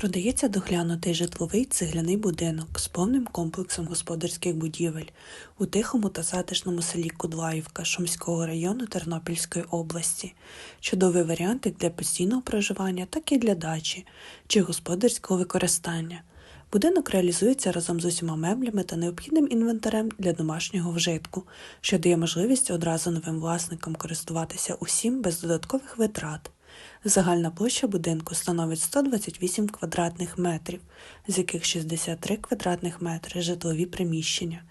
Продається доглянутий житловий цегляний будинок з повним комплексом господарських будівель у тихому та затишному селі Кудлаївка Шумського району Тернопільської області. Чудовий варіант як для постійного проживання, так і для дачі чи господарського використання. Будинок реалізується разом з усіма меблями та необхідним інвентарем для домашнього вжитку, що дає можливість одразу новим власникам користуватися усім без додаткових витрат. Загальна площа будинку становить 128 квадратних метрів, з яких 63 квадратних метри житлові приміщення.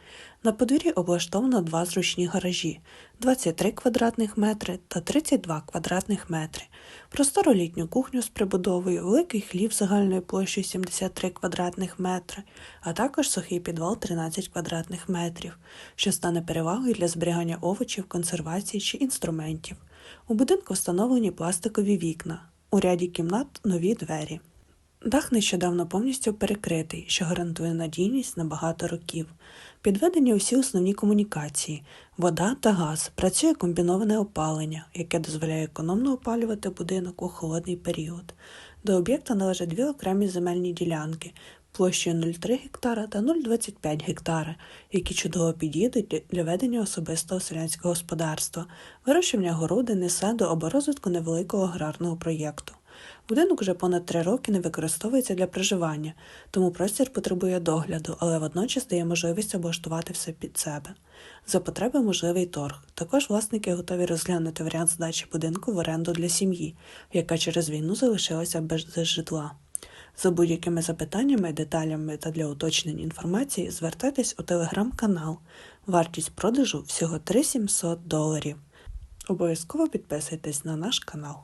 На подвір'ї облаштовано два зручні гаражі 23 квадратних метри та 32 квадратних метри, простору літню кухню з прибудовою, великий хлів загальною площею 73 квадратних метри, а також сухий підвал 13 квадратних метрів, що стане перевагою для зберігання овочів, консервації чи інструментів. У будинку встановлені пластикові вікна, у ряді кімнат нові двері. Дах нещодавно повністю перекритий, що гарантує надійність на багато років. Підведені усі основні комунікації, вода та газ, працює комбіноване опалення, яке дозволяє економно опалювати будинок у холодний період. До об'єкта належать дві окремі земельні ділянки площею 0,3 гектара та 0,25 гектара, які чудово підійдуть для ведення особистого селянського господарства, вирощування городини, саду або розвитку невеликого аграрного проєкту. Будинок вже понад три роки не використовується для проживання, тому простір потребує догляду, але водночас дає можливість облаштувати все під себе. За потреби можливий торг. Також власники готові розглянути варіант здачі будинку в оренду для сім'ї, яка через війну залишилася без житла. За будь-якими запитаннями, деталями та для уточнень інформації звертайтесь у телеграм-канал. Вартість продажу всього 3700 доларів. Обов'язково підписуйтесь на наш канал.